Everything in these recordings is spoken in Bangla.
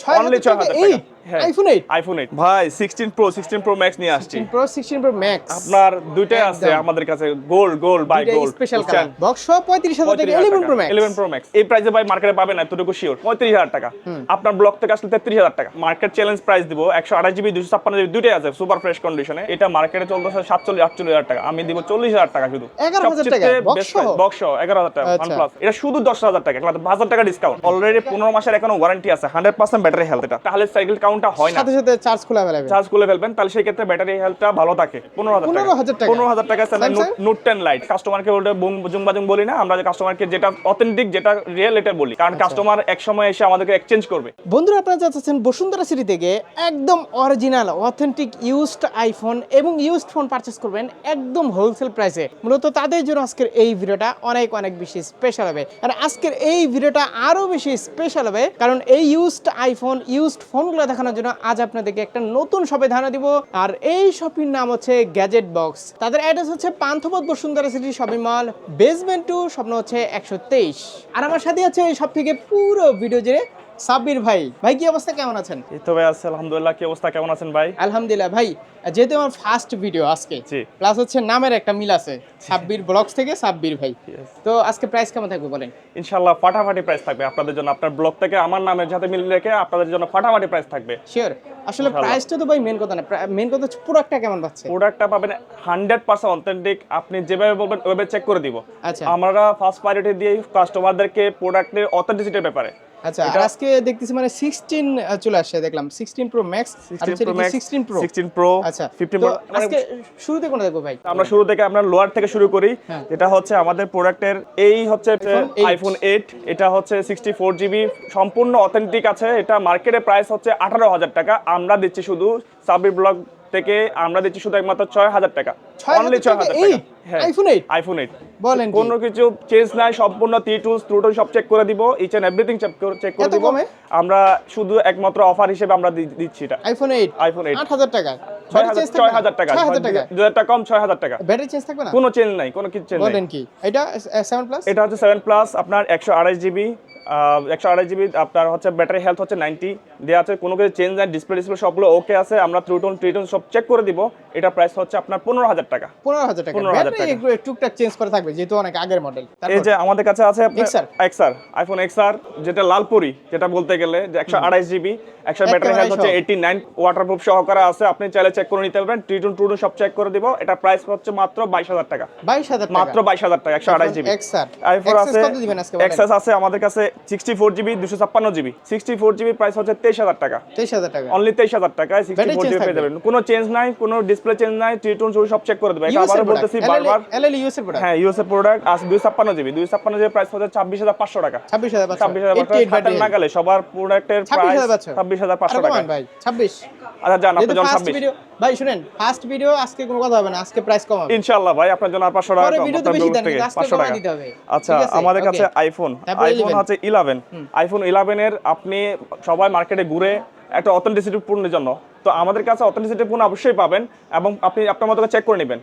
ছয় অনলি হাজার ছয় টাকা হাজার এইট টাকা। আইফোন এইট আইফোন এইট ভাই sixteen pro sixteen pro max নিয়ে আসছি। প্রো সিক্সটিন প্রো ম্যাক্স আপনার দুইটাই আছে আমাদের কাছে gold gold by gold special colour box পঁয়ত্রিশ হাজার টাকা। Eleven pro max eleven pro max এই প্রাইসে ভাই মার্কেটে পাবেন না এতটুকু শিওর পঁয়ত্রিশ হাজার টাকা। আপনার ব্লক থেকে আসলে তেত্রিশ হাজার টাকা। মার্কেট চ্যালেঞ্জ প্রাইস দিব জিবি দুইটাই আছে সুপার ফ্রেশ কন্ডিশনে এটা মার্কেটে চলতেছে সাতচল্লিশ আটচল্লিশ হাজার টাকা। আমি দিব চল্লিশ হাজার টাকা শুধু। 11,000 টাকা, box বক্স টাকা আচ্ছা। OnePlus। এটা শুধু দশ হাজার টাকা এক হাজার টাকা ডিসকাউন্ট অলরেডি পনেরো মাসের এখনও ওয়ারেন্টি আছে হান্ড্রেড পার্সেন্ট ব্যাটারি হেলথ এটা। তাহলে সাইকেল কাউন্টটা হয় না। সাথে সাথে চার্জ খোলা অ্যাভেলেবেল চার্জ খুলে ফেলবেন তাহলে সেই ক্ষেত্রে ব্যাটারি হেলথটা ভালো থাকে। 15,000 টাকা। পনেরো হাজার টাকা। Samsung? নোট টেন লাইট কাস্টমারকে ওটা বুং বাজুং বলি না আমরা কাস্টমারকে যেটা অথেন্টিক যেটা রিয়েল এটা বলি। কারণ আচ্ছা। কাস্টমার এক সময় এসে আমাদেরকে এক্সচেঞ্জ করবে। বন্ধুরা আপনারা যাচ্ছেন বসুন্ধরা সিটি থেকে একদম অরিজিনাল অথেন্টিক ইউজড আইফোন এবং ইউজড ফোন পারচেস করবেন একদম হোলসেল প্রাইসে মূলত তাদের জন্য আজকের এই ভিডিওটা অনেক অনেক বেশি স্পেশাল হবে। আর আজকের এই ভিডিওটা আরও বেশি স্পেশাল হবে কারণ এই ইউজড আইফোন ইউজড ফোনগুলো দেখানোর জন্য আজ আপনাদেরকে একটা নতুন শপে ধারণা দিব। আর এই শপির নাম হচ্ছে গ্যাজেট বক্স তাদের অ্যাড্রেস হচ্ছে Panthapath Bashundhara city shopping mall basement two স্বপ্ন হচ্ছে একশো তেইশ। আর আমার সাথে আছে এই সব থেকে পুরো ভিডিও জুড়ে সাব্বির ভাই ভাই কি অবস্থা? কেমন আছেন? এই তো ভাই আছে আলহামদুলিল্লাহ। কি অবস্থা? কেমন আছেন ভাই? আলহামদুলিল্লাহ ভাই যেহেতু আমার ফার্স্ট ভিডিও আজকে জি। প্লাস হচ্ছে নামের একটা মিল আছে সাব্বির ব্লগস থেকে সাব্বির ভাই। তো আজকে প্রাইস কেমন থাকবে বলেন? ইনশাল্লাহ ফাটাফাটি প্রাইস থাকবে আপনাদের জন্য। আপনার ব্লগ থেকে আমার নামের সাথে মিল রেখে আপনাদের জন্য ফাটাফাটি প্রাইস থাকবে। শিওর আসলে ইনশাআল্লাহ। প্রাইসটা তো ভাই মেন কথা না। মেন কথা হচ্ছে প্রোডাক্টটা কেমন পাচ্ছে? প্রোডাক্টটা পাবেন হান্ড্রেড পার্সেন্ট অথেন্টিক আপনি যেভাবে বলবেন ওইভাবে চেক করে দিব। আচ্ছা। আমরা ফার্স্ট প্রায়োরিটি দিয়ে কাস্টমারদেরকে প্রোডাক্টের অথেন্টিসিটির ব্যাপারে। আচ্ছা আজকে দেখতেছি মানে 16 চলে আসছে দেখলাম। 16 প্রো ম্যাক্স আর 16 Pro Max, 16 প্রো 16 Pro, আচ্ছা 15 তো Pro, মানে আজকে শুরুতে দেখব ভাই? আমরা শুরু থেকে আমরা লোয়ার থেকে শুরু করি। হ্যাঁ। যেটা হচ্ছে আমাদের প্রোডাক্টের এই হচ্ছে আইফোন এইট এটা হচ্ছে সিক্সটি ফোর জিবি সম্পূর্ণ অথেন্টিক আছে। এটা মার্কেটে প্রাইস হচ্ছে আঠারো হাজার টাকা। আমরা দিচ্ছি শুধু সাবির ব্লগ থেকে আমরা দিচ্ছি শুধু একমাত্র ছয় হাজার টাকা? অনলি ছয় হাজার টাকা iPhone eight? আইফোন এইট বলেন কোনো কিছু চেঞ্জ নাই সম্পূর্ণ টি টুলস সব চেক করে দিব ইচ এন্ড এভরিথিং চেক করে দিব। আমরা শুধু একমাত্র অফার হিসেবে আমরা দিচ্ছি এটা। IPhone 8 iPhone eight। 8000 টাকা। ছয় হাজার হাজার টাকা দু হাজার টাকা। কম ছয় হাজার টাকা ব্যাটারি চেঞ্জ থাকবে না? কোনো চেঞ্জ নাই কোনো কিছু চেঞ্জ নাই। বলেন কি। এটা 7 প্লাস এটা হচ্ছে সেভেন প্লাস আপনার একশো আড়াইশ জিবি একশো আড়াই জিবি আপনার হচ্ছে ব্যাটারি হেলথ হচ্ছে নাইনটি দেওয়া আছে। কোনো কিছু চেঞ্জ নাই ডিসপ্লে ডিসপ্লে সবগুলো ওকে আছে। আমরা ত্রুটন ট্রিটন সব চেক করে দিব। এটা প্রাইস হচ্ছে আপনার পনেরো হাজার টাকা। 15000 টাকা। 15,000 ব্যাটারি টাকা। একটু টুকটাক চেঞ্জ করে থাকবে যেহেতু অনেক আগের মডেল এই যে আমাদের কাছে আছে আপনার এক্সআর আইফোন এক্সআর যেটা লালপুরি যেটা বলতে গেলে যে একশো আড়াইশ জিবি একশো ব্যাটারি হেলথ হচ্ছে। এইটি নাইন ওয়াটারপ্রুফ সহকারে আছে আপনি চাইলে চেক করে নিতে পারবেন। ট্রিটন সব চেক করে দিব। এটা প্রাইস হচ্ছে মাত্র বাইশ হাজার টাকা। 22000 টাকা। মাত্র বাইশ হাজার টাকা একশো আড়াইশ জিবি XR আইফোন আছে এক্সএস আছে আমাদের কাছে সিক্সটি ফোর জিবি দুশো ছাপ্পান্ন GB sixty four GB price হচ্ছে তেইশ হাজার টাকা। 23000 টাকা। অনলি তেইশ হাজার টাকায় সিক্সটি ফোর জিবি পেয়ে যাবেন। কোনো চেঞ্জ নাই কোনো ডিসপ্লে চেঞ্জ নাই টিটুন সব চেক করে দেবে। এটা এর আবারও বলতেছি বারবার। এলএল ইউএস এর প্রোডাক্ট হ্যাঁ ইউএস এর প্রোডাক্ট আজ দুই ছাপ্পান্ন জিবি দুই ছাপ্পান্ন জিবি প্রাইস হচ্ছে ছাব্বিশ হাজার পাঁচশো টাকা। 26500 ছাব্বিশ হাজার পাঁচশো 88 হাতের নাগালে সবার প্রোডাক্টের প্রাইস 26500 ছাব্বিশ হাজার পাঁচশো আরে টাকা। ভাই 26 আচ্ছা জন্য ফার্স্ট ছাব্বিশ। ভিডিও ভাই শুনেন ফার্স্ট ভিডিও আজকে কোনো কথা হবে না আজকে প্রাইস কম হবে। ইনশাল্লাহ ভাই আপনার জন্য আর পাঁচশো টাকা পরে কম, ভিডিওতে আপনার বেশি দেন আজকে কমাই দিতে হবে। আচ্ছা আমাদের কাছে. আইফোন আইফোন 11 হচ্ছে ইলেভেন আইফোন ইলেভেনের আপনি সবাই মার্কেটে ঘুরে একটা অথেন্টিসিটি পূর্ণের জন্য তো আমাদের কাছে অথেন্টিসিটি পূর্ণ অবশ্যই পাবেন এবং আপনি আপনার মতো চেক করে নেবেন।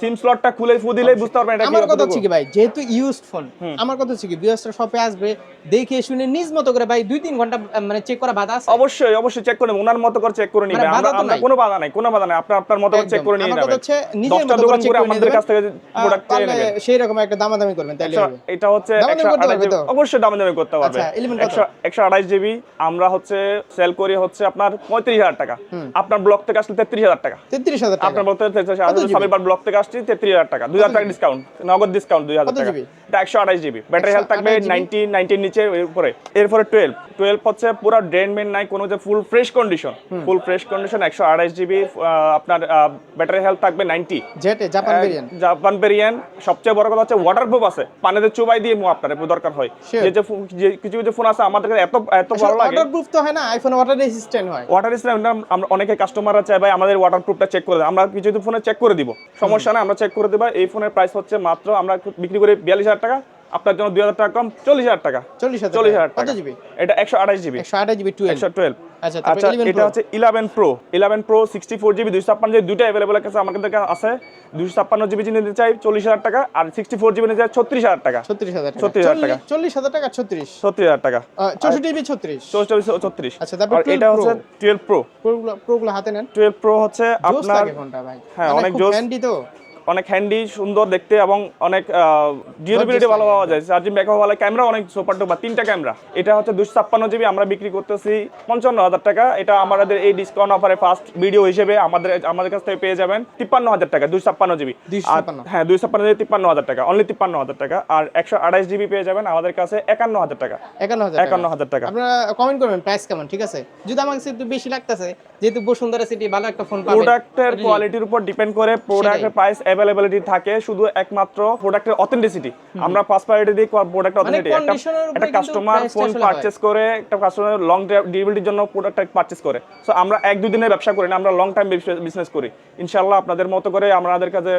সিম স্লটটা খুলে ফু দিলেই বুঝতে পারবেন এটা কি আমার কথা। হচ্ছে কি ভাই যেহেতু ইউজড ফোন আমার কথা হচ্ছে কি বিএসটা শপে আসবে দেখে শুনে নিজ মতো করে ভাই দুই তিন ঘণ্টা মানে চেক করা বাধা আছে? অবশ্যই অবশ্যই চেক করে ওনার মতো করে চেক করে মানে নেবেন। আমরা আমরা কোনো বাধা নাই কোনো বাধা নাই। আপনি আপনার মতো করে চেক করে নিয়ে আমার কথা নেবেন। হচ্ছে নিজের মতো করে check করে আমাদের কাছ থেকে প্রোডাক্ট পারলে নেবেন। সেই রকম একটা দামাদামি করবেন তাহলে হবে। এটা হচ্ছে দামাদামি একশো করতে আঠাশ পারবে তো? অবশ্যই দামে দামে করতে পারবে আচ্ছা, 11 কত? একশো- একশো আঠাশ জিবি আমরা হচ্ছে সেল করি হচ্ছে আপনার পঁয়ত্রিশ হাজার টাকা। আপনার ব্লক থেকে আসলে তেত্রিশ হাজার টাকা। তেত্রিশ হাজার আপনার ব্লক থেকে তেত্রিশ? সাবিরবার ব্লক থেকে আসছি তেত্রিশ হাজার টাকা। দুই হাজার টাকা ডিসকাউন্ট নগদ ডিসকাউন্ট দুই হাজার টাকা। এটা একশো আঠাশ জিবি ব্যাটারি হেলথ থাকবে নাইনটি নাইনটির নিচে উপরে এরপরে টুয়েলভ টুয়েলভ হচ্ছে পুরো ড্রেন মেন নাই কোনো যে full fresh condition full fresh condition একশো আঠাশ জিবি আপনার ব্যাটারি হেলথ থাকবে নাইনটি জেটে জাপান ভেরিয়েন্ট জাপান ভেরিয়েন্ট সবচেয়ে বড় কথা হচ্ছে ওয়াটারপ্রুফ আছে। পানিতে চুবাই দিয়ে আপনার দরকার হয়. যে যে কিছু কিছু ফোন আছে আমাদের এত এত ভালো লাগে। ওয়াটারপ্রুফ তো হয় না আইফোন ওয়াটার রেসিস্ট্যান্ট হয়। ওয়াটার স্ট্যান্ড আমরা অনেকে কাস্টমাররা চায়, ভাই, আমাদের ওয়াটারপ্রুফটা চেক করে দেয় আমরা কিছু ফোনে চেক করে দিব, সমস্যা না আমরা চেক করে দেবো এই ফোনের প্রাইস হচ্ছে মাত্র আমরা বিক্রি করি বিয়াল্লিশ হাজার টাকা। আপনার জন্য দুই হাজার টাকা কম চল্লিশ হাজার টাকা। চল্লিশ হাজার চল্লিশ হাজার টাকা। জিবি এটা একশো আঠাশ জিবি একশো আঠাশ জিবি একশো টুয়েলভ আচ্ছা আচ্ছা 11 এটা হচ্ছে eleven pro eleven pro sixty four GB দুইশো ছাপ্পান্ন জিবি দুইটা অ্যাভেলেবল আছে আমাদের কাছে আছে। দুইশো ছাপ্পান্ন জিবি নিতে চাই চল্লিশ হাজার টাকা আর সিক্সটি ফোর জিবি নিতে চাই ছত্রিশ হাজার টাকা। ছত্রিশ হাজার 36,000 টাকা। চল্লিশ হাজার টাকা ছত্রিশ। ছত্রিশ হাজার টাকা। চৌষট্টি জিবি ছত্রিশ। চৌত্রিশ ছত্রিশ। আচ্ছা, তারপর এটা হচ্ছে টুয়েলভ প্রো প্রোগুলো হাতে নেন। টুয়েলভ প্রো হচ্ছে আপনার হ্যাঁ, মানে অনেক জোস। তো। অনেক হ্যান্ডি সুন্দর দেখতে এবং অনেক ডিউরেবিলিটি ভালো পাওয়া যায়। চার্জিং ব্যাকআপ ভালো ক্যামেরা অনেক সুপার ডুপার তিনটা ক্যামেরা এটা হচ্ছে দুশো ছাপ্পান্ন জিবি আমরা বিক্রি করতেছি পঞ্চান্ন হাজার টাকা। এটা আমাদের এই ডিসকাউন্ট অফারে ফার্স্ট ভিডিও হিসেবে আমাদের আমাদের কাছ থেকে পেয়ে যাবেন তিপ্পান্ন হাজার টাকা দুশো ছাপ্পান্ন জিবি হ্যাঁ দুশো ছাপ্পান্ন জিবি তিপ্পান্ন হাজার টাকা অনলি তিপ্পান্ন হাজার টাকা। আর একশো আঠাশ জিবি পেয়ে যাবেন আমাদের কাছে একান্ন হাজার টাকা। একান্ন হাজার টাকা। আপনারা কমেন্ট করবেন প্রাইস কেমন ঠিক আছে? যদি আমাকে একটু বেশি লাগতেছে যেহেতু বসুন্ধরা সিটি ভালো একটা ফোন পাবেন প্রোডাক্টের কোয়ালিটির উপর ডিপেন্ড করে প্রোডাক্টের প্রাইস অ্যাভেলেবিলিটি থাকে শুধু একমাত্র প্রোডাক্টের অথেন্টিসিটি আমরা ফার্স্ট প্রায়োরিটি দিই প্রোডাক্ট অথেন্টিসিটি একটা একটা কাস্টমার ফোন পারচেজ করে একটা কাস্টমার লং ডিউরেবিলিটির জন্য প্রোডাক্টটা পারচেজ করে। সো আমরা এক দুই দিনের ব্যবসা করি না আমরা লং টাইম বিজনেস করি। ইনশাআল্লাহ আপনাদের মতো করে আমাদের কাছে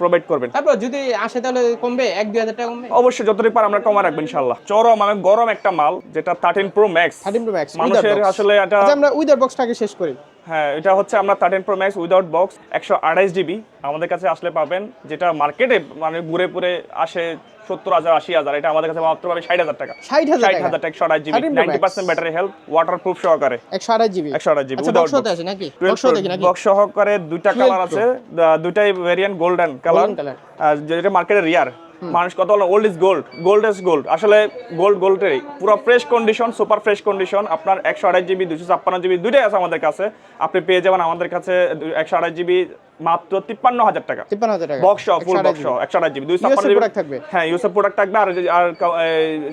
প্রোভাইড করবেন। তারপর যদি আসে তাহলে কমবে? এক দুই হাজার টাকা কমবে? অবশ্যই যতটুকু পার আমরা কমা রাখব ইনশাআল্লাহ। চরম মানে গরম একটা মাল যেটা thirteen pro max thirteen pro max মানুষের আসলে এটা আচ্ছা আমরা উইদার বক্সটাকে শেষ করি। হ্যাঁ এটা হচ্ছে আমরা thirteen pro max without box একশো আঠাইশ জিবি আমাদের কাছে আসলে পাবেন যেটা মার্কেটে মানে ঘুরে পুরে আসে সত্তর হাজার আশি হাজার এটা আমাদের কাছে মাত্র পাবে ষাট হাজার টাকা। ষাট হাজার টাকা? একশো আঠাশ GB 13 Pro ninety percent battery health water proof সহকারে। একশো আঠাশ জিবি একশো আঠাশ জিবি বক্স সহকারে দুইটা 12 কালার আছে দুইটাই ভেরিয়েন্ট গোল্ডেন কালার যেটা মার্কেটে রিয়ার মানুষ কত বলে old is gold gold is gold আসলে গোল্ড গোল্ডেরই পুরো fresh condition super fresh condition আপনার একশো আড়াই জিবি দুশো ছাপ্পান্ন জিবি দুইটাই আছে আমাদের কাছে। আপনি পেয়ে যাবেন আমাদের কাছে একশো আড়াই জিবি মাত্র তিপ্পান্ন হাজার টাকা। তিপ্পান্ন হাজার টাকা বক্স ফুল বক্স একশো আঠাশ জিবি। থাকবে? হ্যাঁ প্রোডাক্ট থাকবে। আর আর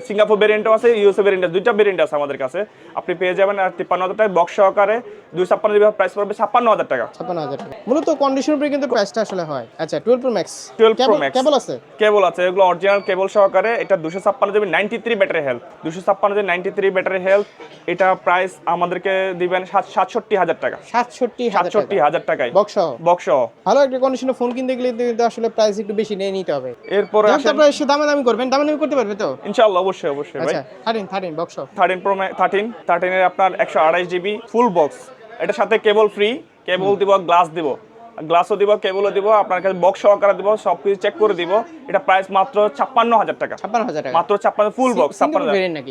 সিঙ্গাপুর ভেরিয়েন্টও আছে ভেরিয়েন্ট দুইটা ভেরিয়েন্ট আছে আমাদের কাছে। আপনি পেয়ে যাবেন আর তিপ্পান্ন হাজার টাকা বক্স সহকারে দুই ছাপ্পান্ন জিবি প্রাইস পড়বে ছাপ্পান্ন হাজার টাকা। ছাপ্পান্ন হাজার টাকা। মূলত কন্ডিশন উপরে কিন্তু প্রাইসটা আসলে হয়। আচ্ছা twelve pro max 12 Pro Max। Cable আছে? কেবল আছে এগুলো অরিজিনাল কেবল সহকারে। এটা দুশো ছাপ্পান্ন GB ninety three battery health দুশো ছাপ্পান্ন GB ninety three battery health এটা প্রাইস আমাদেরকে দিবেন সাতষট্টি হাজার টাকা। সাতষট্টি সাতষট্টি হাজার টাকায়। বক্স বক্স ভালো একটা কন্ডিশনে ফোন কিনতে গেলে কিন্তু আসলে প্রাইস একটু বেশি নিয়ে নিতে হবে। এরপরে তারপরে এসে দামাদামি করবেন দামাদামি করতে পারবে তো? ইনশাআল্লাহ অবশ্যই অবশ্যই ভাই। আচ্ছা বক্স প্রো থার্টিনের আপনার একশো আড়াইশ জিবি ফুল বক্স এটার সাথে কেবল ফ্রি কেবল দিব গ্লাস দিব। গ্লাসও দিব কেবলও দিব আপনার কাছে বক্স সহকারে দিব সব কিছু চেক করে দিব। এটা প্রাইস মাত্র ছাপ্পান্ন হাজার টাকা। ছাপ্পান্ন হাজার টাকা। মাত্র ছাপ্পান্ন ফুল বক্স ছাপ্পান্ন?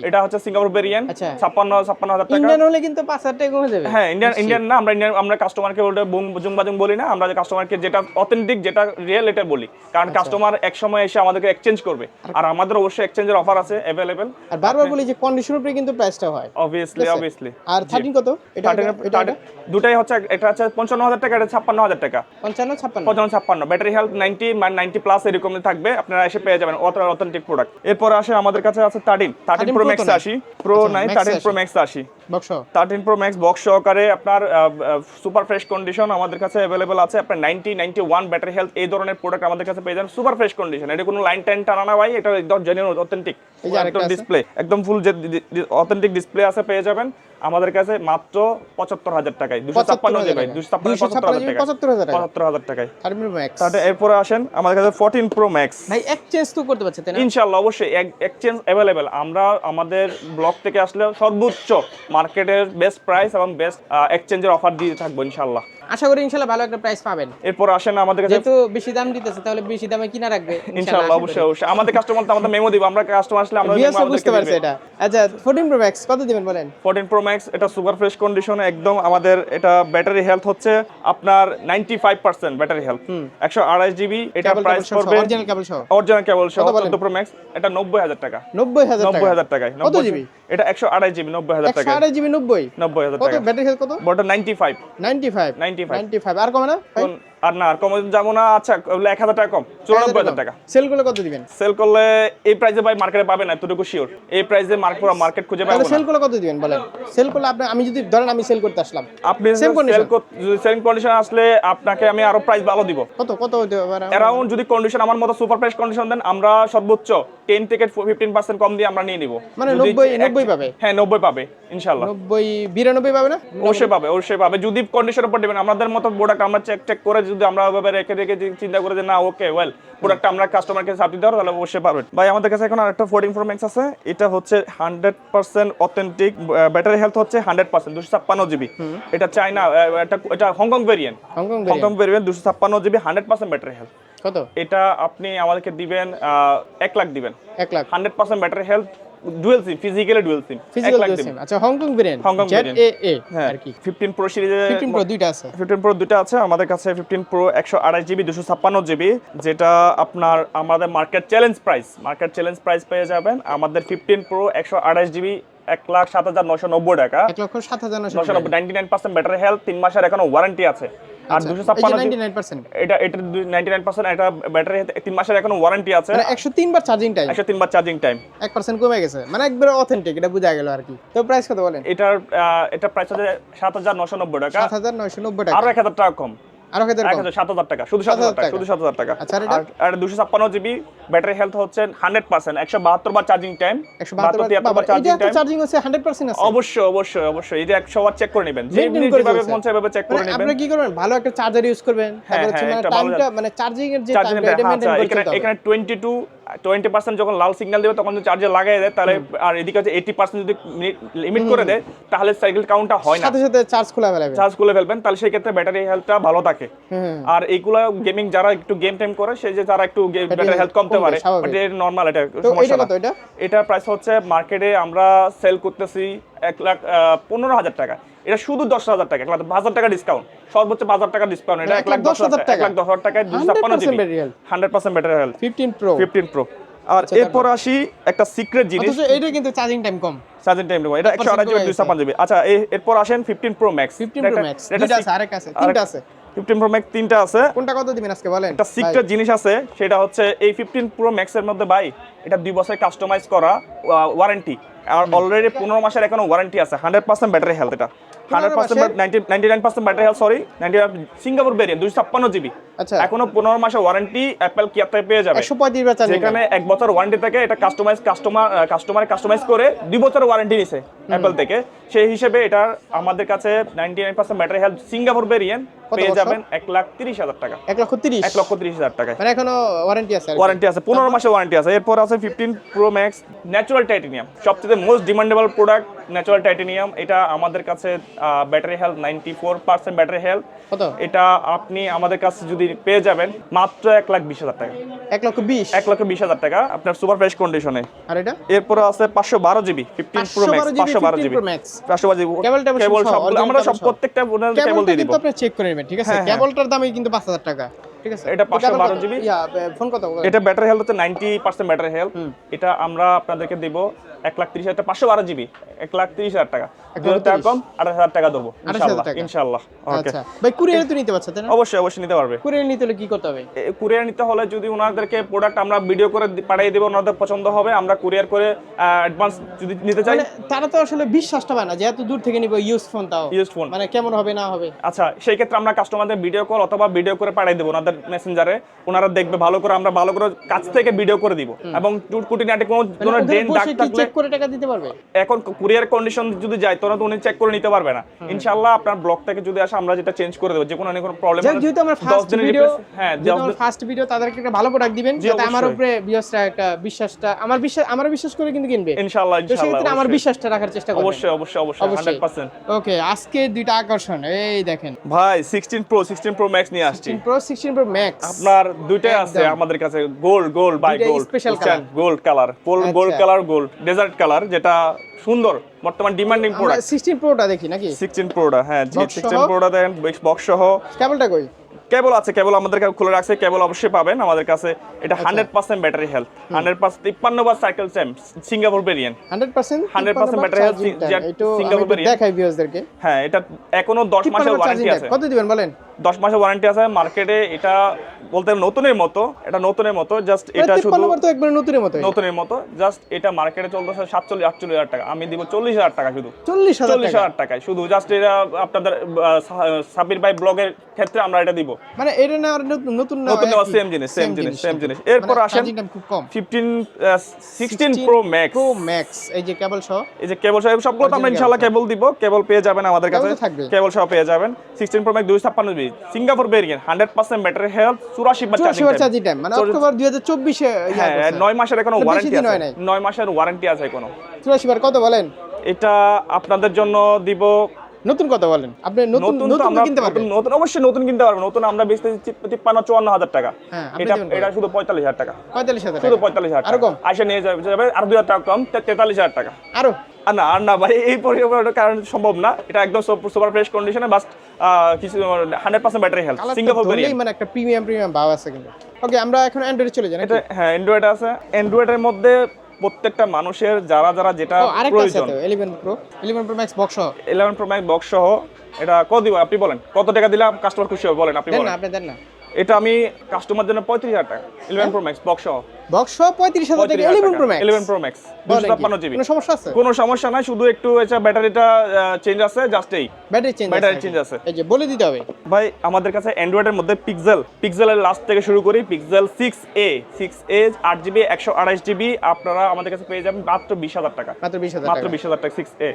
এটা হচ্ছে সিঙ্গাপুর ভেরিয়েন্ট আচ্ছা। ছাপ্পান্ন ছাপ্পান্ন হাজার টাকা। ইন্ডিয়ান হলে কিন্তু পাঁচ হাজার টাকা কমে যাবে। হ্যাঁ ইন্ডিয়ান ইন্ডিয়ান না আমরা ইন্ডিয়ান আমরা কাস্টমারকে ওটা বুম জুম বাজুম বলি না আমরা কাস্টমারকে যেটা অথেন্টিক যেটা রিয়েল এটা বলি। কারণ আচ্ছা। কাস্টমার এক সময় এসে আমাদেরকে এক্সচেঞ্জ করবে। আর আমাদের অবশ্যই এক্সচেঞ্জের অফার আছে অ্যাভেলেবেল আর বারবার বলি যে কন্ডিশন উপরে কিন্তু প্রাইসটা হয়। অবভিয়াসলি অবভিয়াসলি আর থার্টিন কত? এটা? দুটাই হচ্ছে এটা হচ্ছে পঞ্চান্ন হাজার টাকা এটা ছাপ্পান্ন হাজার টাকা। পঞ্চান্ন ছাপ্পান্ন। পঞ্চান্ন ছাপ্পান্ন। Battery health ninety ninety plus এরকম থাকবে। আপনারা এসে পেয়ে যাবেন অথেন্টিক প্রোডাক্ট এরপর আসে আমাদের কাছে আছে থার্টিন থার্টিন প্রো ম্যাক্স। আসি প্রো নাই। থার্টিন প্রো ম্যাক্স আসি থার্টিন প্রো ম্যাক্স বক্স সহকারে আপনার সুপার ফ্রেশ কন্ডিশন আমাদের কাছে অ্যাভেলেবল আছে। আপনার ninety ninety one battery health এই ধরনের প্রোডাক্ট আমাদের কাছে পেয়ে যান। সুপার ফ্রেশ কন্ডিশন এটা কোনো লাইন টাইন টানা না ভাই এটা একদম জেনুইন অথেন্টিক একদম। ডিসপ্লে একদম ফুল যে অথেন্টিক ডিসপ্লে আছে পেয়ে যাবেন। আমাদের কাছে মাত্র পঁচাত্তর হাজার টাকায়। দুশো ছাপ্পান্ন 75,000 জিবি টাকা। দুশো ছাপ্পান্ন 256 পঁচাত্তর হাজার টাকা 75,000 টাকা। পঁচাত্তর হাজার টাকায়। তাহলে এরপরে আসেন আমাদের কাছে ফোরটিন প্রো ম্যাক্স ভাই এক্সচেঞ্জ তো করতে পারছে ইনশাল্লাহ অবশ্যই এক্সচেঞ্জ অ্যাভেলেবেল আমরা আমাদের ব্লক থেকে আসলে সর্বোচ্চ মার্কেটের বেস্ট প্রাইস এবং বেস্ট এক্সচেঞ্জের অফার দিয়ে থাকব ইনশাল্লাহ আশা করি ইনশাল্লাহ ভালো একটা প্রাইস পাবেন। এরপর আসেন আমাদের কাছে। যেহেতু বেশি দাম দিতেছে তাহলে বেশি দামে কিনা রাখবে ইনশাল্লাহ অবশ্যই অবশ্যই। আমাদের কাস্টমার তো আমাদের মেমো দিব আমরা কাস্টমার আসলে আমরা ভিউয়ার্সরা বুঝতে পারছে এটা। আচ্ছা ফোরটিন প্রো ম্যাক্স কত দিবেন বলেন? ফোরটিন প্রো ম্যাক্স এটা সুপার ফ্রেশ কন্ডিশনে একদম আমাদের এটা ব্যাটারি হেলথ হচ্ছে আপনার ninety five percent battery health একশো আড়াই জিবি এটা প্রাইস পড়বে অরিজিনাল কেবল সহ। অরিজিনাল কেবল সহ কত বলেন? চোদ্দ প্রো ম্যাক্স এটা নব্বই হাজার টাকা। নব্বই হাজার টাকা। নব্বই হাজার টাকায় কত জিবি এটা একশো আড়াই জিবি নব্বই হাজার একশো টাকা আড়াই জিবি নব্বই? নব্বই হাজার কত টাকা। ব্যাটারি হেলথ কত? বড়টা ninety five ninety five 95 ninety five আর কমে না? আর না আর কম যাব না। আচ্ছা এক হাজার টাকা কম। চুরানব্বই হাজার টাকা। সেলগুলো কত দিবেন? সেল করলে এই প্রাইসে ভাই মার্কেটে পাবে না এতটুকু শিওর এই প্রাইসে মার্কেট মার্কেট খুঁজে পাবো না। সেলগুলো কত দিবেন বলেন? সেল করলে আপনি আমি যদি ধরেন আমি সেল করতে আসলাম। আপনি condition? সেলিং কন্ডিশন আসলে আপনাকে আমি আরও প্রাইস ভালো দিব। কত কত অ্যারাউন্ড যদি কন্ডিশন আমার মতো সুপার প্রাইস কন্ডিশন দেন আমরা সর্বোচ্চ টেন থেকে ফিফটিন পার্সেন্ট কম দিয়ে আমরা নিয়ে নিব। মানে যদি 90 এক- 90 পাবে? হ্যাঁ নব্বই পাবে ইনশাল্লাহ নব্বই বিরানব্বই পাবে না? অবশ্যই পাবে অবশ্যই পাবে। যদি কন্ডিশনের উপর দেবেন আমাদের মতো প্রোডাক্ট আমরা চেক চেক করে যদি আমরা ওইভাবে রেখে রেখে চিন্তা করে যে না ওকে ওয়েল প্রোডাক্ট আমরা কাস্টমারকে সাপ্লাই দেওয়ার তাহলে অবশ্যই পারবেন। ভাই আমাদের কাছে এখন আরেকটা ফোর্টিন প্রো ম্যাক্স আছে। এটা হচ্ছে hundred percent authentic battery health হচ্ছে হান্ড্রেড পার্সেন্ট দুশো ছাপ্পান্ন জিবি এটা চাইনা এটা এটা Hong Kong variant Hong Kong Hong Kong variant দুশো ছাপ্পান্ন GB hundred percent battery health কত? এটা আপনি আমাদেরকে দিবেন এক লাখ দিবেন। এক lakh. Hundred percent battery health dual SIM physically dual SIM physical lakh SIM আচ্ছা Hong Kong variant Hong Kong variant। এ এ আর কি। ফিফটিন প্রো সিরিজে 15 প্রো দুইটা আছে। ফিফটিন প্রো দুটো আছে। আমাদের কাছে ফিফটিন প্রো একশো আড়াই জিবি দুশো ছাপ্পান্ন জিবি যেটা আপনার আমাদের market challenge price market challenge price পেয়ে যাবেন। আমাদের ফিফটিন প্রো একশো আড়াই জিবি এক লাখ সাত হাজার নশো নব্বই টাকা। এক লক্ষ সাত হাজার নশো নব্বই। Ninety nine percent battery health তিন মাসের এখনও ওয়ারেন্টি আছে। আর দুশো ছাপ্পান্ন নাইনটি নাইন পার্সেন্ট এটা এটা নাইনটি নাইন পার্সেন্ট এটা ব্যাটারি তিন মাসের এখনও ওয়ারেন্টি আছে। মানে একশো তিন বার চার্জিং টাইম একশো তিনবার চার্জিং টাইম এক পার্সেন্ট কমে গেছে। মানে একবারে অথেন্টিক এটা বোঝা গেল আর কি। তো প্রাইস কত বলেন? এটার এটা প্রাইস হচ্ছে সাত হাজার নশো নব্বই টাকা। সাত হাজার নয়শো নব্বই টাকা। আর এক হাজার টাকা কম। আরও খেতে সাত হাজার টাকা শুধু সাত হাজার টাকা শুধু সাত হাজার টাকা। আচ্ছা, আর এটা? আর আর দুশো ছাপ্পান্ন জিবি ব্যাটারি হেলথ হচ্ছে হান্ড্রেড পার্সেন্ট একশো বাহাত্তর বার চার্জিং টাইম একশো বাহাত্তর তিয়াত্তর বার চার্জিং টাইম। চার্জিং হচ্ছে হান্ড্রেড পার্সেন্ট আছে। অবশ্যই অবশ্যই অবশ্যই এটা একশো বার চেক করে নেবেন। যেভাবে মন চায় ভাবে চেক করে মানে নেবেন। আপনি কি করবেন? ভালো একটা চার্জার ইউজ করবেন। তারপর হচ্ছে হ্যাঁ, মানে টাইমটা মানে চার্জিং এর যে চার্জিং টাইমটা এটা মেইনটেইন করতে হবে। এখানে টোয়েন্টি টু টোয়েন্টি পার্সেন্ট যখন লাল সিগন্যাল দেবে তখন যদি চার্জার লাগাই দেয় তাহলে আর এদিকে হচ্ছে এইটি পার্সেন্ট যদি লিমিট করে দেয় তাহলে সাইকেল কাউন্টটা হয় না। সাথে সাথে চার্জ খোলা ফেলাবে। চার্জ খুলে ফেলবেন তাহলে সেই ক্ষেত্রে ব্যাটারি হেলথটা ভালো থাকে। আর এইগুলো গেমিং যারা একটু গেম টাইম করে সেই যে যারা একটু ব্যাটারি হেলথ কমতে পারে বাট এটা নর্মাল এটা সমস্যা এটা না। এটা? এটা প্রাইস হচ্ছে মার্কেটে আমরা সেল করতেছি এক লাখ পনেরো হাজার টাকা। এটা শুধু দশ হাজার টাকা এক লাখ হাজার টাকা ডিসকাউন্ট সর্বোচ্চ পাঁচ হাজার টাকা ডিসকাউন্ট এটা এক লাখ দশ হাজার টাকা এক লাখ দশ হাজার টাকায় দুশো ছাপ্পান্ন GB hundred percent battery health fifteen pro fifteen pro আর আচ্ছা, এরপর আসি একটা সিক্রেট জিনিস। এইটা কিন্তু চার্জিং টাইম কম। চার্জিং টাইম নেব এটা একশো আড়াই জিবি দুশো ছাপ্পান্ন জিবি আচ্ছা এরপর আসেন fifteen pro max fifteen pro max দুইটা আছে আরেক আছে তিনটা আছে। ফিফটিন প্রো ম্যাক্স তিনটা আছে। কোনটা কত দিবেন আজকে বলেন? একটা সিক্রেট জিনিস আছে সেটা হচ্ছে এই ফিফটিন প্রো ম্যাক্স এর মধ্যে ভাই এটা দুই বছর কাস্টমাইজ করা ওয়ারেন্টি আর অলরেডি পনেরো মাসের এখনও ওয়ারেন্টি আছে হান্ড্রেড পার্সেন্ট ব্যাটারি হেলথ এটা। Hundred percent ninety nine percent battery health sorry ninety Singapore variant দুশো ছাপ্পান্ন জিবি এখনও পনেরো মাসের ওয়ারেন্টি অ্যাপেল কিয়াতে পেয়ে যাবে। যেখানে এক বছর ওয়ারেন্টি থাকে এটা কাস্টমাইজ কাস্টমার কাস্টমার কাস্টমাইজ করে দুই বছর ওয়ারেন্টি নিছে অ্যাপল থেকে। সেই হিসেবে এটা আমাদের কাছে ninety nine percent battery health Singapore variant পেয়ে যাবেন এক লাখ তিরিশ হাজার টাকা। এক লক্ষ তিরিশ? এক লক্ষ তিরিশ হাজার টাকায়। মানে এখনও ওয়ারেন্টি আছে ওয়ারেন্টি আছে পনেরো মাসের ওয়ারেন্টি আছে। এরপর আছে fifteen pro max natural titanium সবচেয়ে most demandable product natural titanium এটা আমাদের কাছে battery health ninety four percent battery health এটা আপনি আমাদের কাছে যদি পেয়ে যাবেন মাত্র এক লাখ বিশ হাজার টাকা। এক লক্ষ বিশ? এক লক্ষ বিশ হাজার টাকা আপনার সুপার ফ্রেশ কন্ডিশনে আর এটা? এরপরে আছে পাঁচশো বারো জিবি ফিফটিন প্রো ম্যাক্স পাঁচশো বারো জিবি 15 Pro Max পাঁচশো বারো জিবি কেবল সব আমরা সব প্রত্যেকটা কেবল দিয়ে দিব। আপনি চেক করে নেবেন ঠিক আছে হ্যাঁ, হ্যাঁ। কেবলটার দামই কিন্তু পাঁচ হাজার টাকা ঠিক আছে? এটা 512 GB ফোন কত? এটা ব্যাটারি হেলথ হচ্ছে নাইনটি পার্সেন্ট ব্যাটারি হেলথ এটা আমরা আপনাদেরকে দিব এক লাখ তিরিশ হাজার পাঁচশো বারো জিবি। এক লাখ তিরিশ হাজার টাকা। এক দু হাজার লাখ টাকা কম আঠাশ হাজার টাকা দেবো 28,000 টাকা। ওকে আচ্ছা। ভাই কুরিয়ারে তো নিতে পারছেন না? অবশ্যই অবশ্যই নিতে পারবে। কুরিয়ারে নিতে হলে কি করতে হবে? কুরিয়ার নিতে হলে যদি ওনাদেরকে প্রোডাক্ট আমরা ভিডিও করে পাঠিয়ে দেবো ওনাদের পছন্দ হবে আমরা কুরিয়ার করে অ্যাডভান্স যদি নিতে চাই। মানে তারা তো আসলে বিশ্বাসটা পায় না যে এত দূর থেকে নিব ইউজ ফোন তাও ইউজ ফোন মানে কেমন হবে না হবে? আচ্ছা সেই ক্ষেত্রে আমরা কাস্টমারদের ভিডিও কল অথবা ভিডিও করে পাঠিয়ে দেবো ওনাদের আমাদের মেসেঞ্জারে ওনারা দেখবে ভালো করে আমরা ভালো করে কাছ থেকে ভিডিও করে দিব। এবং কুটিনাটি কোনো কোনো ড্রেন ডাক থাকলে চেক করে টাকা দিতে পারবে? এখন কুরিয়ার কন্ডিশন যদি যায় তখন তো উনি চেক করে নিতে পারবে না। ইনশাআল্লাহ আপনার ব্লগ থেকে যদি আসে আমরা যেটা চেঞ্জ করে দেব যে কোনো কোনো প্রবলেম যেহেতু আমরা ফার্স্ট ভিডিও হ্যাঁ যেহেতু ফার্স্ট ভিডিও তাদেরকে একটা ভালো প্রোডাক্ট দিবেন যাতে আমার উপরে বিশ্বাসটা একটা বিশ্বাসটা আমার বিশ্বাস আমার বিশ্বাস করে কিন্তু কিনবে। ইনশাআল্লাহ ইনশাআল্লাহ আমার বিশ্বাসটা রাখার চেষ্টা করব অবশ্যই অবশ্যই অবশ্যই 100% ওকে আজকে দুইটা আকর্ষণ এই দেখেন। ভাই 16 প্রো 16 প্রো ম্যাক্স নিয়ে আসছি। 16 প্রো 16 করবে ম্যাক্স আপনার দুইটাই আছে আমাদের কাছে gold gold by gold special colour gold colour pole gold colour gold desert colour যেটা সুন্দর বর্তমান ডিমান্ডিং প্রোডাক্ট 16 প্রোটা দেখি নাকি? 16 প্রোটা হ্যাঁ 16 প্রোটা দেন বক্স সহ। কেবলটা কই? কেবল আছে কেবল আমাদের কাছে খুলে রাখছে কেবল অবশ্যই পাবেন আমাদের কাছে। এটা hundred percent battery health hundred percent তিপ্পান্ন বার cycle champ Singapore variant hundred percent hundred percent battery health Singapore variant দেখাই ভিউয়ার্সদেরকে হ্যাঁ এটা এখনও দশ মাসের ওয়ারেন্টি আছে। কত দিবেন বলেন? দশ মাসের ওয়ারেন্টি আছে মার্কেটে এটা বলতে নতুনের মতো এটা নতুনের মতো জাস্ট এটা এটা শুধু একবার নতুনের মতো নতুনের মতো জাস্ট এটা মার্কেটে চলতেছে সাতচল্লিশ আটচল্লিশ হাজার টাকা আমি দিব চল্লিশ হাজার টাকা শুধু। চল্লিশ চল্লিশ হাজার টাকায় শুধু জাস্ট এটা আপনাদের সাবির ভাই ব্লগের ক্ষেত্রে আমরা এটা দিব। মানে এটা না নতুন নতুন না নতুন সেম জিনিস সেম জিনিস সেম জিনিস। এরপর আসেন খুব কম। Fifteen sixteen pro max pro max এই যে কেবল সহ। এই যে কেবল সহ সবগুলো তো আমরা ইনশাল্লাহ কেবল দিব কেবল পেয়ে যাবেন আমাদের কাছে। কেবল সহ পেয়ে যাবেন। সিক্সটিন প্রো ম্যাক্স দুই ছাপ্পান্ন GB Singapore variant hundred percent battery health চুরাশি চার্জিং টাইম মানে অক্টোবর দুই হাজার চব্বিশে হ্যাঁ নয় মাসের এখনও ওয়ারেন্টি আছে। নয় মাসের ওয়ারেন্টি আছে এখনও। চুরাশি বার কত বলেন? এটা আপনাদের জন্য দিব নতুন বলেন? আপনি নতুন নতুন কিনতে পারবেন। নতুন- অবশ্যই নতুন কিনতে পারব নতুন আমরা বেচতে তিপ্পান্ন চুয়ান্ন হাজার টাকা। হ্যাঁ, এটা এটা শুধু পঁয়তাল্লিশ হাজার টাকা। পঁয়তাল্লিশ হাজার শুধু পঁয়তাল্লিশ হাজার আরও টাকা। কম? আইসা নিয়ে যাবে আর দুই হাজার টাকা কম তেতাল্লিশ হাজার টাকা। আর? না আর না ভাই এই পরিমাণের কারণ সম্ভব না। এটা একদম সুপার ফ্রেশ কন্ডিশনে বাস কিছু hundred percent battery health Singapore ধরলেই মানে একটা প্রিমিয়াম প্রিমিয়াম ভাব আছে কিন্তু। ওকে আমরা এখন অ্যান্ড্রয়েডে চলে যাই এটা হ্যাঁ অ্যান্ড্রয়েড আছে। অ্যান্ড্রয়েডের মধ্যে প্রত্যেকটা মানুষের যারা যারা যেটা প্রয়োজন। 11 প্রো 11 প্রো ম্যাক্স বক্স সহ। ইলেভেন প্রো ম্যাক্স বক্স সহ এটা কত দিব? আপনি বলেন। কত টাকা দিলে কাস্টমার খুশি হবে? বলেন আপনি বলেন। না আপনি দেন না। এটা আমি কাস্টমার জন্য পঁয়ত্রিশ হাজার টাকা ইলেভেন প্রো ম্যাক্স বক্স সহ। বক্স সহ 35000 টাকা 11 pro max eleven pro max ছাপ্পান্ন জিবি কোনো সমস্যা আছে? কোনো সমস্যা নাই শুধু একটু এটা ব্যাটারিটা চেঞ্জ আছে জাস্ট এই। ব্যাটারি চেঞ্জ ব্যাটারি চেঞ্জ আছে। এই যে বলে দিতে হবে। ভাই আমাদের কাছে অ্যান্ড্রয়েডের মধ্যে পিক্সেল পিক্সেলের লাস্ট থেকে শুরু করি pixel six A six A আট জিবি একশো আঠাশ জিবি আপনারা আমাদের কাছে পেয়ে যাবেন মাত্র বিশ হাজার টাকা। মাত্র 20000 মাত্র টাকা। বিশ হাজার টাকা সিক্স এ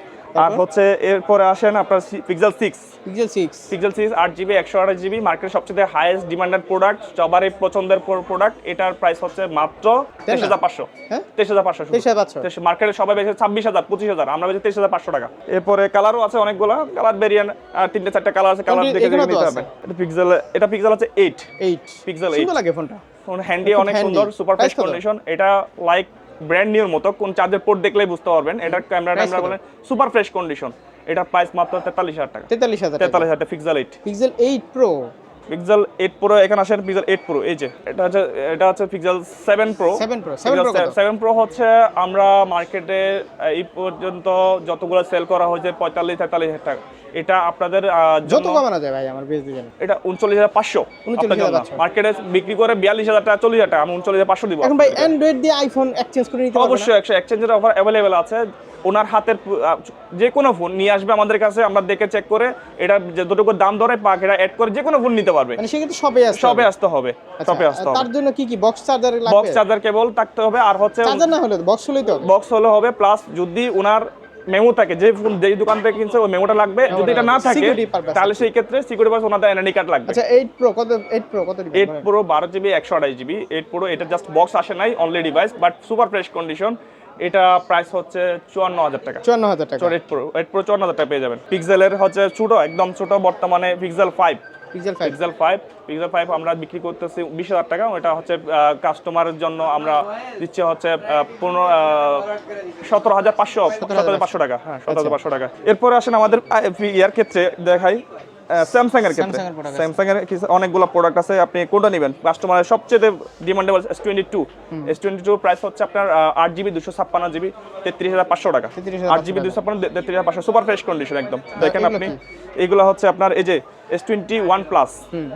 আর হচ্ছে এরপরে আসেন আপনার pixel six pixel 6 pixel six আট জিবি একশো আঠাশ জিবি মার্কেটের সবচেয়ে হাইয়েস্ট ডিমান্ডেড প্রোডাক্ট সবারই পছন্দের প্রোডাক্ট এটার প্রাইস হচ্ছে মাত্র তেইশ হাজার পাঁচশো। হ্যাঁ? তেইশ হাজার পাঁচশো। 23500 মার্কেটে সবাই বেশি ছাব্বিশ হাজার পঁচিশ হাজার আমরা বেশি তেইশ হাজার পাঁচশো টাকা। এরপরে কালারও আছে অনেকগুলো কালার ভেরিয়েন্ট তিনটে চারটে কালার আছে কালার দেখে নিতে হবে। এটা পিক্সেল এটা পিক্সেল হচ্ছে এইট 8 পিক্সেল সুন্দর লাগে ফোনটা। ফোন হ্যান্ডি অনেক সুন্দর সুপার ফ্রেশ কন্ডিশন এটা লাইক ব্র্যান্ড নিউর মতো কোন চার্জের পোর্ট দেখলেই বুঝতে পারবেন। এটার ক্যামেরা ট্যামেরা বলেন সুপার ফ্রেশ কন্ডিশন এটা প্রাইস মাত্র তেতাল্লিশ হাজার টাকা। 43000 টাকা। তেতাল্লিশ হাজার টাকা pixel eight pixel 8 pro pixel eight pro এখানে আসেন পিক্সেল এইট প্রো এই যে এটা হচ্ছে এটা হচ্ছে pixel seven pro 7 Pro, 7 Pro pro হচ্ছে আমরা মার্কেটে এই পর্যন্ত যতগুলো সেল করা হয়েছে পঁয়তাল্লিশ তেতাল্লিশ হাজার টাকা। এটা আপনাদের যত কমানো যায় ভাই আমার বেশ দিবেন এটা উনচল্লিশ হাজার পাঁচশো 39,500 মার্কেটে বিক্রি করে বিয়াল্লিশ হাজার টাকা চল্লিশ হাজার টাকা আমি উনচল্লিশ হাজার পাঁচশো দিব এখন ভাই অ্যান্ড্রয়েড দিয়ে আইফোন এক্সচেঞ্জ করে নিতে অবশ্যই এক্সচেঞ্জের অফার অ্যাভেলেবেল আছে। ওনার হাতের যে কোনো ফোন নিয়ে আসবে আমাদের কাছে আমরা দেখে চেক করে এটা যতটুকু দাম ধরে পাক এটা অ্যাড করে যে কোনো ফোন নিতে পারবে। মানে সেক্ষেত্রে সবে আসবে সবে আসতে হবে সবে আসতে হবে তার জন্য কি কি বক্স চার্জার লাগবে? বক্স চার্জার কেবল থাকতে হবে আর হচ্ছে চার্জার না হলে বক্স হলেই তো বক্স হলে হবে প্লাস যদি ওনার মেমো থাকে যে ফোন যেই দোকান থেকে কিনছে ওই মেমোটা লাগবে। যদি এটা না থাকে তাহলে সেই ক্ষেত্রে সিকিউরিটি পাস ওনাদের এনআইডি কার্ড লাগবে। আচ্ছা 8 প্রো কত 8 প্রো কত দিবেন? এইট প্রো বারো জিবি একশো আঠাশ জিবি এইট প্রো এটা জাস্ট বক্স আসে নাই only device but super fresh condition এটা প্রাইস হচ্ছে চুয়ান্ন হাজার টাকা। 54000 টাকা। এইট প্রো এইট প্রো চুয়ান্ন হাজার টাকা পেয়ে যাবেন। পিক্সেলের হচ্ছে ছোট একদম ছোট বর্তমানে pixel five pixel 5 pixel five pixel five আমরা বিক্রি করতেছি বিশ হাজার টাকা। ওটা হচ্ছে কাস্টমারের জন্য আমরা দিচ্ছি হচ্ছে পনেরো সতেরো হাজার পাঁচশো সতেরো হাজার পাঁচশো টাকা। হ্যাঁ সতেরো হাজার পাঁচশো টাকা। এরপরে আসেন আমাদের ইয়ার ক্ষেত্রে দেখাই। স্যামসাং এর ক্ষেত্রে। স্যামসাং এর অনেকগুলো প্রোডাক্ট আছে। আপনি কোনটা নেবেন? কাস্টমারের সবচেয়ে demandable S twenty two S twenty two price হচ্ছে আপনার আট জিবি দুশো ছাপ্পান্ন জিবি তেত্রিশ হাজার পাঁচশো টাকা। আট জিবি দুশো ছাপ্পান্ন তেত্রিশ হাজার পাঁচশো সুপার ফ্রেশ কন্ডিশন একদম। দেখেন আপনি? এগুলো হচ্ছে আপনার এই যে S twenty one plus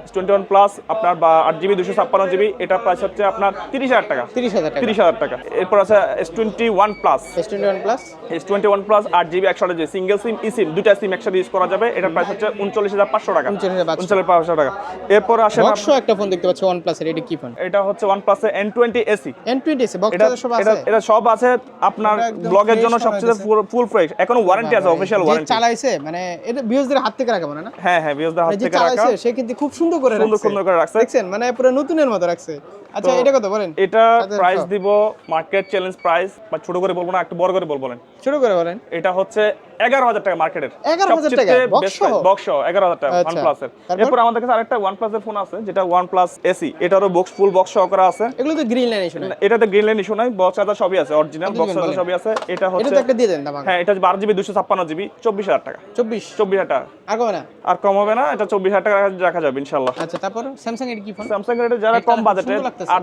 S twenty one plus আপনার বা আট জিবি দুশো ছাপ্পান্ন জিবি এটা প্রাইস হচ্ছে আপনার তিরিশ হাজার টাকা। 30000 টাকা। তিরিশ হাজার টাকা। এরপর আছে S twenty one plus S21 plus S twenty one plus আট জিবি একশো GB single SIM E SIM দুটা সিম একসাথে ইউজ করা যাবে এটার প্রাইস হচ্ছে উনচল্লিশ হাজার পাঁচশো টাকা। 39,500 উনচল্লিশ পাঁচশো টাকা। এরপর আসেন বক্স একটা ফোন দেখতে পাচ্ছি OnePlus এর এটা কি ফোন এটা হচ্ছে ওয়ান প্লাসের এন টোয়েন্টি এসি N20 আছে বক্স এটা সব আছে। এটা সব আছে আপনার ব্লগের জন্য সবচেয়ে ফুল ফ্রেশ এখনও ওয়ারেন্টি আছে অফিসিয়াল ওয়ারেন্টি চালাইছে মানে এটা বিউজদের হাত থেকে রাখা মানে না? হ্যাঁ হ্যাঁ বিয়সদা হাত মানে থেকে রাখা। সে কিন্তু খুব সুন্দর করে সুন্দর রাখছে। সুন্দর করে রাখছে। দেখছেন? মানে পুরো নতুনের মতো রাখছে। আচ্ছা এটা কত বলেন? এটা প্রাইস দিব মার্কেট চ্যালেঞ্জ প্রাইস বা ছোট করে বলব না একটু বড় করে বলব বলেন। ছোট করে বলেন। এটা হচ্ছে এগারো হাজার টাকা মার্কেটের 11,000 টাকা? Box বক্স এগারো হাজার টাকা ওয়ান। প্লাসের তারপর? এরপর আমাদের কাছে আরেকটা ওয়ান প্লাসের ফোন আছে যেটা ওয়ান প্লাস এসি এটারও বক্স ফুল বক্স সহ করা আছে। এগুলো তো গ্রিন লাইন ইস্যু এটাতে গ্রিন লাইন ইস্যু নাই বক্স চার্জার সবই আছে অরিজিনাল বক্স দিবেন সবই আছে। এটা এটা হচ্ছে তো একটা দিয়ে দেন দাম হ্যাঁ এটা বারো জিবি দুশো ছাপ্পান্ন জিবি চব্বিশ হাজার টাকা। 24 চব্বিশ হাজার টাকা। আর কবে না? আর কম হবে না এটা চব্বিশ হাজার টাকা রাখা যাবে ইনশাল্লাহ। আচ্ছা তারপর? স্যামসাং এর কি ফোন স্যামসাং এর যারা কম বাজেটে আর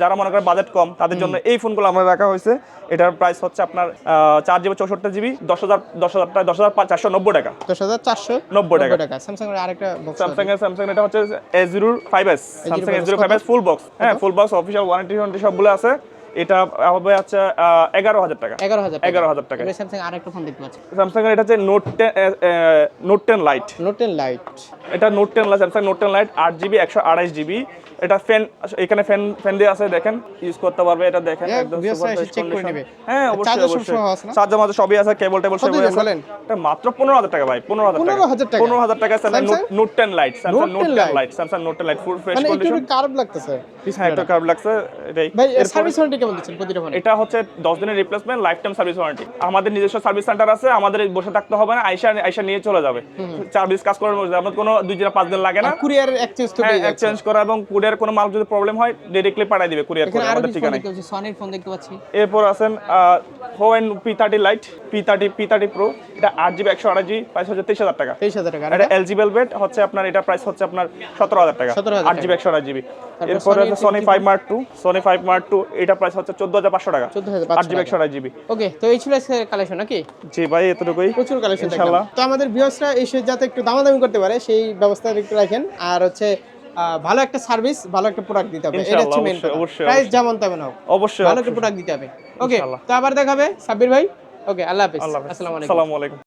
যারা মনে করেন বাজেট কম তাদের জন্য এই ফোনগুলো আমরা রাখা হয়েছে। এটার প্রাইস হচ্ছে আপনার চার জিবি চৌষট্টি জিবি দশ হাজার দশ হাজার টাকা দশ হাজার চারশো নব্বই টাকা। দশ হাজার চারশো নব্বই টাকা। স্যামসাং এর আরেকটা স্যামসাং এর স্যামসাং এটা হচ্ছে A zero five S Samsung A zero five S full box হ্যাঁ full box official warranty warranty সবগুলো আছে। এটা হবে হচ্ছে এগারো হাজার টাকা। এগারো হাজার এগারো হাজার টাকা। স্যামসাং আরেকটা ফোন দেখতে পাচ্ছি। স্যামসাং এটা হচ্ছে note ten note ten lite note ten lite এটা note ten lite Samsung note ten lite আট জিবি একশো আড়াইশ জিবি এটা ফ্যান এখানে ফ্যান ফ্যান দিয়ে আছে দেখেন ইউজ করতে পারবে এটা দেখেন হ্যাঁ, একদম এসে করে নেবে। হ্যাঁ অবশ্যই অবশ্যই? চার্জার মাঝে সবই আছে কেবল টেবল সবই আছে? এটা মাত্র পনেরো হাজার টাকা ভাই পনেরো হাজার টাকা। 15,000 টাকা? Samsung note ten lite Samsung note 10 ten Lite? Lite Samsung note ten lite full fresh মানে একটু কন্ডিশন কার্ভ লাগতেছে। হ্যাঁ একটা খারাপ লাগছে এটাই। ভাই এরপরে- সার্ভিস ওয়ারেন্টি কেমন দিচ্ছেন প্রতিটা ফোনে এটা হচ্ছে দশ দিনের replacement lifetime service warranty আমাদের নিজস্ব সার্ভিস সেন্টার আছে আমাদের বসে থাকতে হবে না আইসা আইসা নিয়ে চলে যাবে। সার্ভিস কাজ করার মধ্যে আমাদের কোনো দুই দিন পাঁচ দিন লাগে না। কুরিয়ার এক্সচেঞ্জ যাচ্ছে। এক্সচেঞ্জ করা এবং কুরিয়ার কোনো মাল যদি প্রবলেম হয় ডাইরেক্টলি পাঠিয়ে দিবে কুরিয়ার করে আমাদের ঠিকানায়। সনির ফোন দেখতে পাচ্ছি। এরপর আছেন Huawei P thirty lite P thirty P thirty pro এটা আট জিবি একশো আঠাশ জিবি প্রাইস হচ্ছে তেইশ হাজার টাকা। তেইশ হাজার টাকা এটা? এলজি বেলভেট হচ্ছে আপনার এটা প্রাইস হচ্ছে আপনার সতেরো হাজার টাকা। 17,000 আট জিবি একশো আঠাশ জিবি এরপর আছে Sony five mark two Sony five mark two এটা প্রাইস হচ্ছে চোদ্দ হাজার পাঁচশো টাকা। 14,500 আট জিবি একশো আঠাশ জিবি ওকে তো এই ছিল কালেকশন নাকি? জি ভাই এতটুকুই। প্রচুর কালেকশন ইনশাআল্লাহ। তো আমাদের ভিউয়ার্সরা এসে যাতে একটু দামাদামি করতে পারে সেই ব্যবস্থা একটু রাখেন। আর হচ্ছে ভালো একটা সার্ভিস ভালো একটা প্রোডাক্ট দিতে হবে। এটা হচ্ছে মেইন কথা। প্রাইস যেমন তেমন হোক। অবশ্যই ভালো একটা প্রোডাক্ট দিতে হবে। ওকে তো আবার দেখাবে সাব্বির ভাই? ওকে আল্লাহ হাফিজ। আল্লাহ হাফেজ। আসসালামু আলাইকুম। আসসালামু আলাইকুম।